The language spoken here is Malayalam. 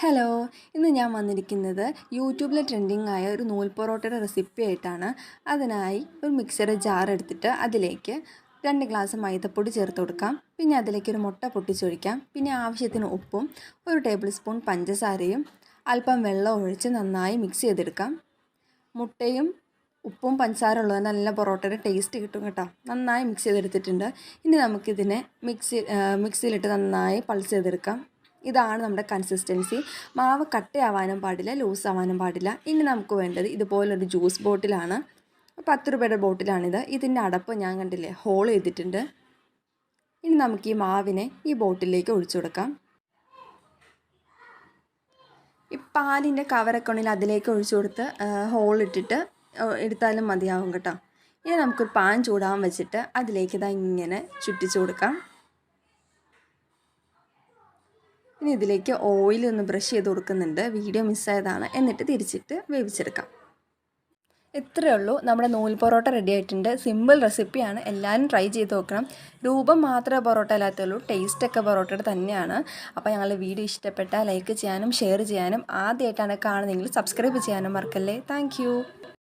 ഹലോ ഇന്ന് ഞാൻ വന്നിരിക്കുന്നത് യൂട്യൂബിൽ ട്രെൻഡിങ് ആയ ഒരു നൂൽ പൊറോട്ടയുടെ റെസിപ്പി ആയിട്ടാണ്. അതിനായി ഒരു മിക്സറ് ജാർ എടുത്തിട്ട് അതിലേക്ക് രണ്ട് ഗ്ലാസ് മൈദപ്പൊടി ചേർത്ത് കൊടുക്കാം. പിന്നെ അതിലേക്ക് ഒരു മുട്ട പൊട്ടിച്ചൊഴിക്കാം. പിന്നെ ആവശ്യത്തിന് ഉപ്പും ഒരു ടേബിൾ സ്പൂൺ പഞ്ചസാരയും അല്പം വെള്ളം ഒഴിച്ച് നന്നായി മിക്സ് ചെയ്തെടുക്കാം. മുട്ടയും ഉപ്പും പഞ്ചസാര ഉള്ളത് നല്ല പൊറോട്ടയുടെ ടേസ്റ്റ് കിട്ടും കേട്ടോ. നന്നായി മിക്സ് ചെയ്തെടുത്തിട്ടുണ്ട്. ഇനി നമുക്കിതിനെ മിക്സി മിക്സിയിലിട്ട് നന്നായി പൾസ് ചെയ്തെടുക്കാം. ഇതാണ് നമ്മുടെ കൺസിസ്റ്റൻസി മാവ് കട്ടയാവാനും പാടില്ല ലൂസ് ആവാനും പാടില്ല. ഇനി നമുക്ക് വേണ്ടത് ഇതുപോലൊരു ജ്യൂസ് ബോട്ടിലാണ് പത്ത് രൂപയുടെ ബോട്ടിലാണിത് ഇതിന്റെ അടപ്പ് ഞാൻ കണ്ടില്ലേ ഹോൾ ചെയ്തിട്ടുണ്ട്. ഇനി നമുക്ക് ഈ മാവിനെ ഈ ബോട്ടിലേക്ക് ഒഴിച്ചു കൊടുക്കാം. ഈ പാലിന്റെ കവറൊക്കെ ഉണ്ടെങ്കിൽ അതിലേക്ക് ഒഴിച്ചു കൊടുത്ത് ഹോൾ ഇട്ടിട്ട് എടുത്താലും മതിയാവും കേട്ടോ. ഇനി നമുക്കൊരു പാൻ ചൂടാൻ വെച്ചിട്ട് അതിലേക്ക് ഇതാ ഇങ്ങനെ ചുറ്റിച്ചു കൊടുക്കാം. ഇനി ഇതിലേക്ക് ഓയിൽ ഒന്ന് ബ്രഷ് ചെയ്ത് കൊടുക്കുന്നുണ്ട്. വീഡിയോ മിസ്സായതാണ് എന്നിട്ട് തിരിച്ചിട്ട് വേവിച്ചെടുക്കാം. ഇത്രയേ ഉള്ളൂ. നമ്മുടെ നൂൽ പൊറോട്ട റെഡി ആയിട്ടുണ്ട്. സിമ്പിൾ റെസിപ്പിയാണ് എല്ലാവരും ട്രൈ ചെയ്ത് നോക്കണം. രൂപം മാത്രമേ പൊറോട്ട അല്ലാത്തുള്ളൂ. ടേസ്റ്റൊക്കെ പൊറോട്ടയുടെ തന്നെയാണ്. അപ്പോൾ ഞങ്ങളുടെ വീഡിയോ ഇഷ്ടപ്പെട്ടാൽ ലൈക്ക് ചെയ്യാനും ഷെയർ ചെയ്യാനും ആദ്യമായിട്ടാണ് കാണുന്നതെങ്കിൽ സബ്സ്ക്രൈബ് ചെയ്യാനും മറക്കല്ലേ. താങ്ക്